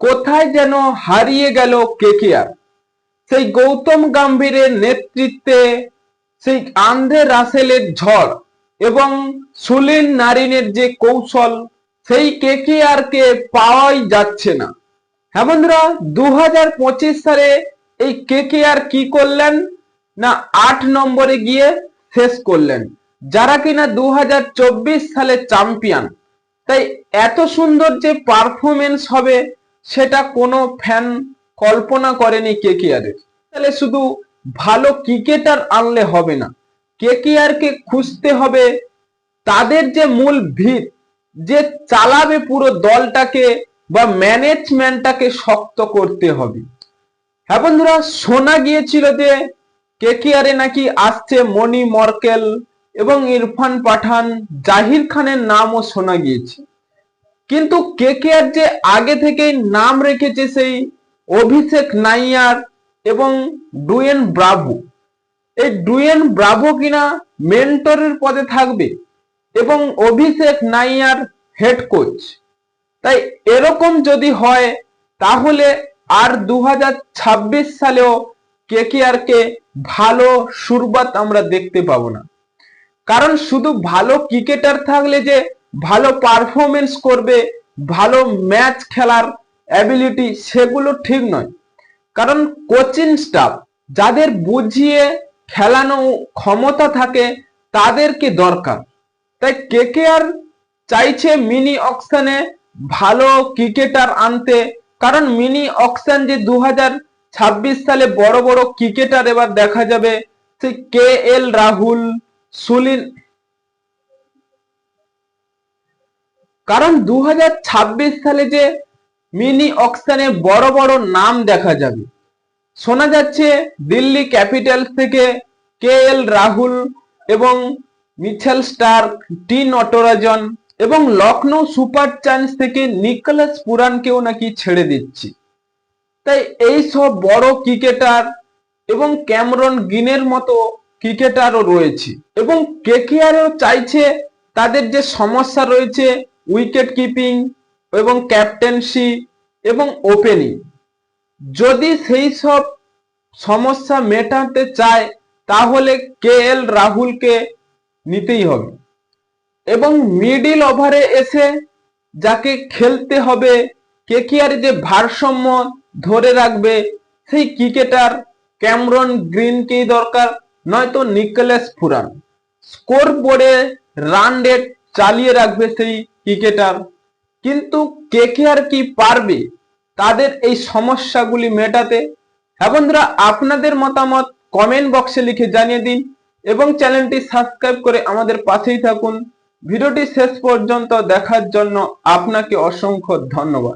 কোথায় যেন হারিয়ে গেল কেকেআর? সেই গৌতম গম্ভীরের নেতৃত্বে সেই আন্দ্রে রাসেলের ঝড় এবং সুলিন নারিনের যে কৌশল, সেই কেকেআর কে পাওয়াই যাচ্ছে না। হ্যাঁ বন্ধুরা দু হাজার পঁচিশ সালে এই কেকেআর কি করলেন না আট নম্বরে গিয়ে শেষ করলেন? যারা কিনা দু হাজার চব্বিশ সালে চ্যাম্পিয়ন, তাই এত সুন্দর যে পারফরমেন্স হবে সেটা কোনো ফ্যান কল্পনা করেনি কেকেআরের তাহলে শুধু ভালো ক্রিকেটার আনলে হবে না। কে কে খুঁজতে হবে তাদের যে মূল ভিত, যে চালাবে পুরো দলটাকে বা ম্যানেজমেন্টটাকে শক্ত করতে হবে। হ্যাঁ বন্ধুরা, শোনা গিয়েছিল যে কেকেআরে নাকি আসছে মনি মর্কেল এবং ইরফান পাঠান, জাহির খানের নামও শোনা গিয়েছে। কিন্তু কে কে আর যে আগে থেকেই নাম রেখেছে সেই অভিষেক নাইয়ার এবং ডুয়েন ব্রাভো। এই ডুয়েন ব্রাভো কিনা মেন্টরের পদে থাকবে এবং অভিষেক নাইয়ার হেড কোচ। তাই এরকম যদি হয়, তাহলে আর দু হাজার ছাব্বিশ সালেও কেকেআর কে ভালো সুরবাত আমরা দেখতে পাবো না। কারণ শুধু ভালো ক্রিকেটার থাকলে যে ভালো পারফরমেন্স করবে, ভালো ম্যাচ খেলার অ্যাবিলিটি সেগুলো ঠিক নয়। কারণ কোচিং স্টাফ যাদের বুঝিয়ে খেলানো ক্ষমতা থাকে তাদেরকে দরকার? তাই কেকেআর চাইছে মিনি অকশনে ভালো ক্রিকেটার আনতে। কারণ মিনি অকশন যে দু হাজার ছাব্বিশ সালে বড় বড় ক্রিকেটার এবার দেখা যাবে, সেই কে এল রাহুল সুলিন কারণ দু হাজার ছাব্বিশ সালে যে মিনি অকশনে বড় বড় নাম দেখা যাবে। শোনা যাচ্ছে দিল্লি ক্যাপিটালস থেকে কে এল রাহুল এবং মিচেল স্টার্ক টি নটরাজন এবং লখনৌ সুপার চান্স থেকে নিকোলাস পুরানকেও নাকি ছেড়ে দিচ্ছি। তাই এই সব বড় ক্রিকেটার এবং ক্যামরন গিনের মতো ক্রিকেটারও রয়েছে এবং কেকেআরও চাইছে, তাদের যে সমস্যা রয়েছে উইকেট কিপিং এবং ক্যাপ্টেন্সি এবং ওপেনিং যদি সেই সব সমস্যা মেটাতে চায়, তাহলে কে এল রাহুলকে নিতেই হবে। এবং মিডিল ওভারে এসে যাকে খেলতে হবে, কে কেকেআর যে ভারসাম্য ধরে রাখবে, সেই ক্রিকেটার ক্যামরন গ্রিনকেই দরকার, নয়তো নিকোলাস ফুরান। স্কোর বোর্ডে রান রেট চালিয়ে রাখবে সেই ক্রিকেটার। কিন্তু কে কে আর কি পারবে তাদের এই সমস্যাগুলি মেটাতে? হ্যাঁ বন্ধুরা, আপনাদের মতামত কমেন্ট বক্সে লিখে জানিয়ে দিন এবং চ্যানেলটি সাবস্ক্রাইব করে আমাদের পাশেই থাকুন। ভিডিওটি শেষ পর্যন্ত দেখার জন্য আপনাকে অসংখ্য ধন্যবাদ।